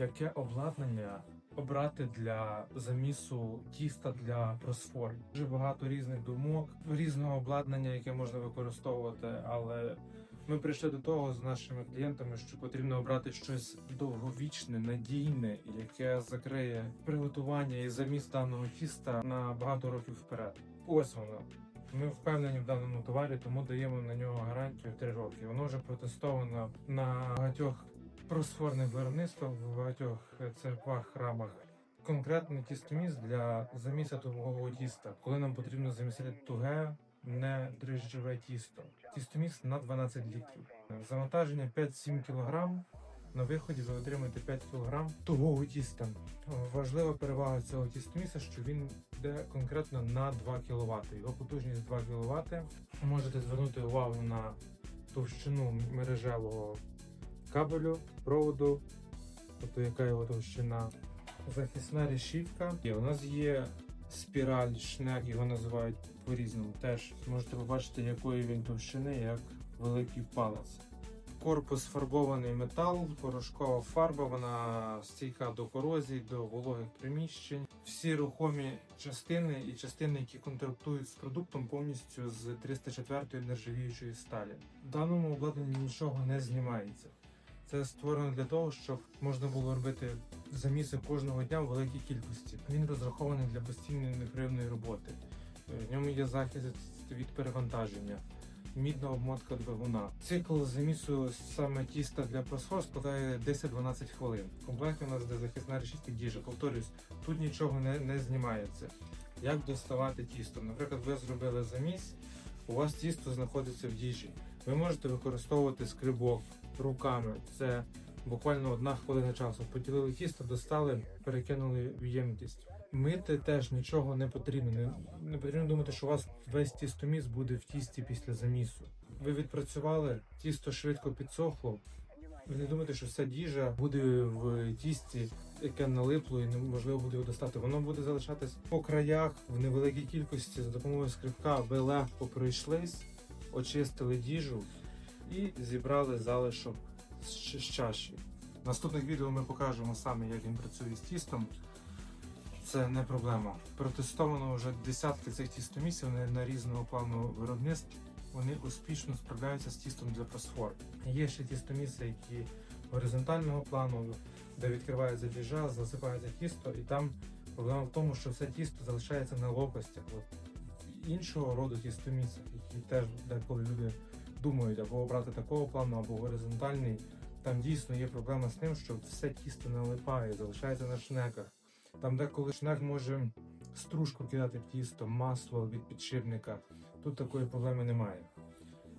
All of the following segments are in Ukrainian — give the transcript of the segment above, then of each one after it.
яке обладнання обрати для замісу тіста для просфор. Дуже багато різних думок, різного обладнання, яке можна використовувати, але ми прийшли до того з нашими клієнтами, що потрібно обрати щось довговічне, надійне, яке закриє приготування і заміс даного тіста на багато років вперед. Ось воно. Ми впевнені в даному товарі, тому даємо на нього гарантію 3 роки. Воно вже протестовано на багатьох просфорних виробництвах, в багатьох церквах, храмах. Конкретний тістоміс для заміса тугого тіста, коли нам потрібно замісити туге, не дріжджове тісто. Тістоміс на 12 літрів. Завантаження 5-7 кг. На виході ви отримаєте 5 кг тугого тіста. Важлива перевага цього тістоміса, що він йде конкретно на 2 кВт. Його потужність 2 кВт. Можете звернути увагу на товщину мережевого кабелю, проводу, тобто яка його товщина. Захисна решітка. І у нас є спіраль, шнек, його називають по-різному. Теж можете побачити, якої він товщини, як великий палець. Корпус фарбований метал, порошкова фарба, вона стійка до корозії, до вологих приміщень. Всі рухомі частини і частини, які контрактують з продуктом, повністю з 304 нержавіючої сталі. В даному обладнанні нічого не знімається. Це створено для того, щоб можна було робити заміси кожного дня в великій кількості. Він розрахований для постійної непривної роботи. Е, В ньому є захист від перевантаження, мідна обмотка двигуна. Цикл замісу саме тіста для просфор складає 10-12 хвилин. В комплекті у нас де захисна решітка діжа. Повторюсь, тут нічого не, не знімається. Як доставати тісто? Наприклад, ви зробили заміс, у вас тісто знаходиться в діжі. Ви можете використовувати скрибок руками. Це буквально одна хвилина часу. Поділили тісто, достали, перекинули в ємкість. Мити теж нічого не потрібно. Не, не потрібно думати, що у вас весь тістоміс буде в тісті після замісу. Ви відпрацювали, тісто швидко підсохло. Ви не думайте, що вся діжа буде в тісті, яке налипло і неможливо буде його достати. Воно буде залишатись по краях в невеликій кількості за допомогою скрипка. Ви легко пройшлись, очистили діжу і зібрали залишок з чаші. В наступних відео ми покажемо саме, як він працює з тістом. Це не проблема. Протестовано вже десятки цих тістомісів на, на різного плану виробництв. Вони успішно справляються з тістом для просфор. Є ще тістоміси, які горизонтального плану, де відкривається діжа, засипається тісто, і там проблема в тому, що все тісто залишається на лопастях. Іншого роду тістомісів, які теж деколи люди думають або обрати такого плану, або горизонтальний. Там дійсно є проблема з тим, що все тісто налипає, залишається на шнеках. Там деколи шнек може стружку кидати в тісто, масло від підшипника. Тут такої проблеми немає.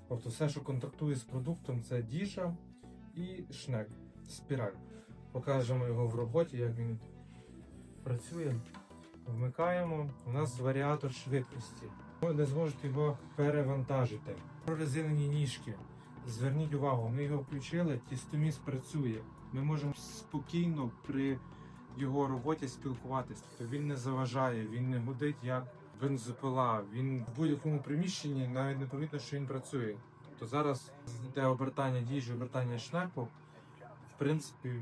Тобто все, що контактує з продуктом, це діжа і шнек, спіраль. Покажемо його в роботі, як він працює. Вмикаємо. У нас варіатор швидкості. Ви не зможете його перевантажити. Прорезинені ніжки. Зверніть увагу, ми його включили, тістоміс працює. Ми можемо спокійно при його роботі спілкуватися. Тобто він не заважає, він не гудить як бензопила. Він в будь-якому приміщенні навіть не помітно, що він працює. Тобто зараз йде обертання діжі, обертання шнеку. В принципі,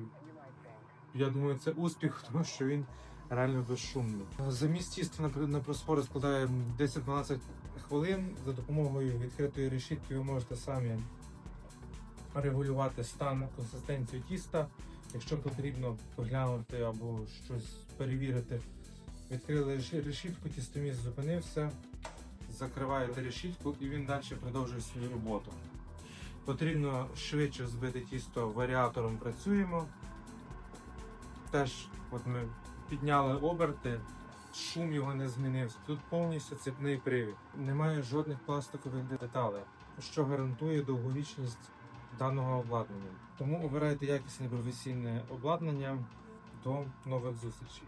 я думаю, це успіх, тому що він реально безшумний. Замість тіста на, просфори складає 10-12 хвилин. За допомогою відкритої решітки ви можете самі регулювати стан консистенцію тіста. Якщо потрібно поглянути або щось перевірити, відкрили решітку, тістоміс зупинився, закриваєте решітку і він далі продовжує свою роботу. Потрібно швидше збити тісто варіатором працюємо. Теж от ми підняли оберти, шум його не змінився. Тут повністю цепний привід. Немає жодних пластикових деталей, що гарантує довговічність даного обладнання. Тому обирайте якісне професійне обладнання. До нових зустрічей.